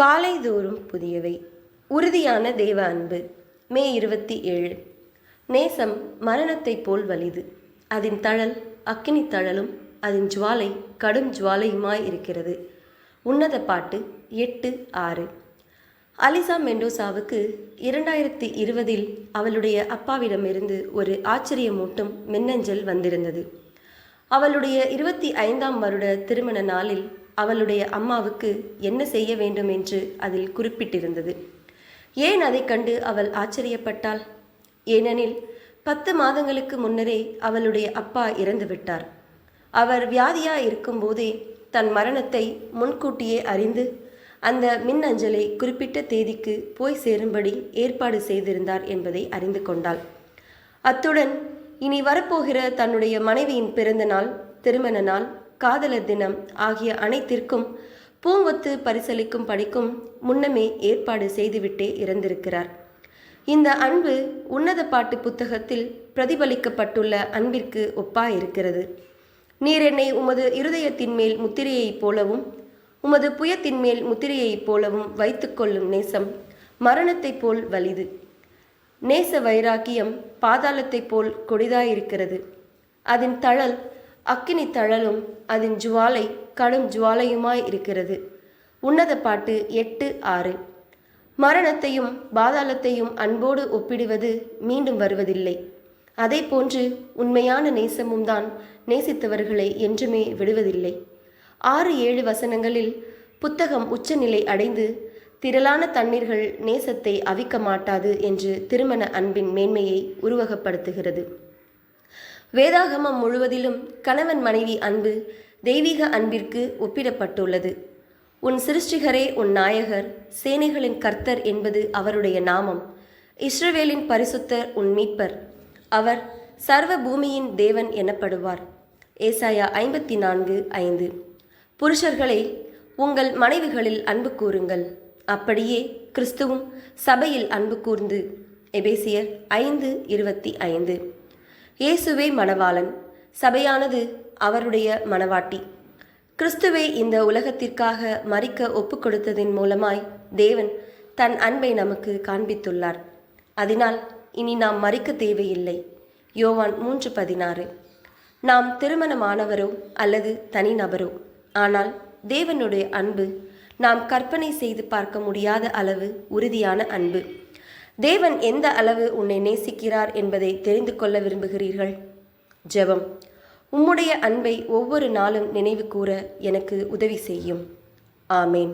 காலை தோறும் புதியவை. உறுதியான தேவ அன்பு. மே இருபத்தி ஏழு. நேசம் மரணத்தைப் போல் வலிது. அதன் தழல் அக்கினி தழலும் அதன் ஜுவாலை கடும் ஜுவாலையுமாய் இருக்கிறது. உன்னத பாட்டு எட்டு ஆறு. அலிசா மெண்டோசாவுக்கு இரண்டாயிரத்தி இருபதில் அவளுடைய அப்பாவிடமிருந்து ஒரு ஆச்சரியமூட்டும் மின்னஞ்சல் வந்திருந்தது. அவளுடைய இருபத்தி ஐந்தாம் வருட திருமண நாளில் அவளுடைய அம்மாவுக்கு என்ன செய்ய வேண்டும் என்று அதில் குறிப்பிட்டிருந்தது. ஏன் அதைக் கண்டு அவள் ஆச்சரியப்பட்டாள்? ஏனெனில் பத்து மாதங்களுக்கு முன்னரே அவளுடைய அப்பா இறந்துவிட்டார் அவர் வியாதியா இருக்கும்போதே தன் மரணத்தை முன்கூட்டியே அறிந்து அந்த மின்னஞ்சலை குறிப்பிட்ட தேதிக்கு போய் சேரும்படி ஏற்பாடு செய்திருந்தார் என்பதை அறிந்து கொண்டாள். அத்துடன் இனி வரப்போகிற தன்னுடைய மனைவியின் பிறந்த நாள் திருமண நாள் காதலர் தினம் ஆகிய அனைத்திற்கும் பூங்கொத்து பரிசளிக்கும் படிக்கும் முன்னமே ஏற்பாடு செய்துவிட்டே இறந்திருக்கிறார். இந்த அன்பு உன்னத பாட்டு புத்தகத்தில் பிரதிபலிக்கப்பட்டுள்ள அன்பிற்கு ஒப்பாயிருக்கிறது. நீர் என்னை உமது இருதயத்தின் மேல் முத்திரையைப் போலவும் உமது புயத்தின் மேல் முத்திரையைப் போலவும் வைத்துக்கொள்ளும் நேசம் மரணத்தைப் போல் வலிது. நேச வைராக்கியம் பாதாளத்தைப் போல் கொடிதாயிருக்கிறது. அதன் தழல் அக்கினி தழலும் அதன் ஜுவாலை கடும் ஜுவாலையுமாய் இருக்கிறது. உன்னத பாட்டு எட்டு ஆறு. மரணத்தையும் பாதாளத்தையும் அன்போடு ஒப்பிடுவது மீண்டும் வருவதில்லை. அதே போன்று உண்மையான நேசமும் தான் நேசித்தவர்களை என்றுமே விடுவதில்லை. ஆறு ஏழு வசனங்களில் புத்தகம் உச்சநிலை அடைந்து திரளான தண்ணீர்கள் நேசத்தை அவிக்க மாட்டாது என்று திருமண அன்பின் மேன்மையை உருவகப்படுத்துகிறது. வேதாகமம் முழுவதிலும் கணவன் மனைவி அன்பு தெய்வீக அன்பிற்கு ஒப்பிடப்பட்டுள்ளது. உன் சிருஷ்டிகரே உன் நாயகர் சேனைகளின் கர்த்தர் என்பது அவருடைய நாமம். இஸ்ரவேலின் பரிசுத்தர் உன் மீட்பர். அவர் சர்வ பூமியின் தேவன் எனப்படுவார். ஏசாயா ஐம்பத்தி நான்கு ஐந்து. புருஷர்களே உங்கள் மனைவிகளில் அன்பு கூறுங்கள். அப்படியே கிறிஸ்துவும் சபையில் அன்பு கூர்ந்து. எபேசியர் ஐந்து இருபத்தி ஐந்து. இயேசுவே மணவாளன். சபையானது அவருடைய மணவாட்டி. கிறிஸ்துவை இந்த உலகத்திற்காக மறிக்க ஒப்பு கொடுத்ததின் மூலமாய் தேவன் தன் அன்பை நமக்கு காண்பித்துள்ளார். அதனால் இனி நாம் மறிக்க தேவையில்லை. யோவான் மூன்று பதினாறு. நாம் திருமணமானவரோ அல்லது தனிநபரோ ஆனால் தேவனுடைய அன்பு நாம் கற்பனை செய்து பார்க்க முடியாத அளவு உறுதியான அன்பு. தேவன் எந்த அளவு உன்னை நேசிக்கிறார் என்பதை தெரிந்து கொள்ள விரும்புகிறீர்கள்? ஜெபம். உம்முடைய அன்பை ஒவ்வொரு நாளும் நினைவு கூற எனக்கு உதவி செய்யும். ஆமேன்.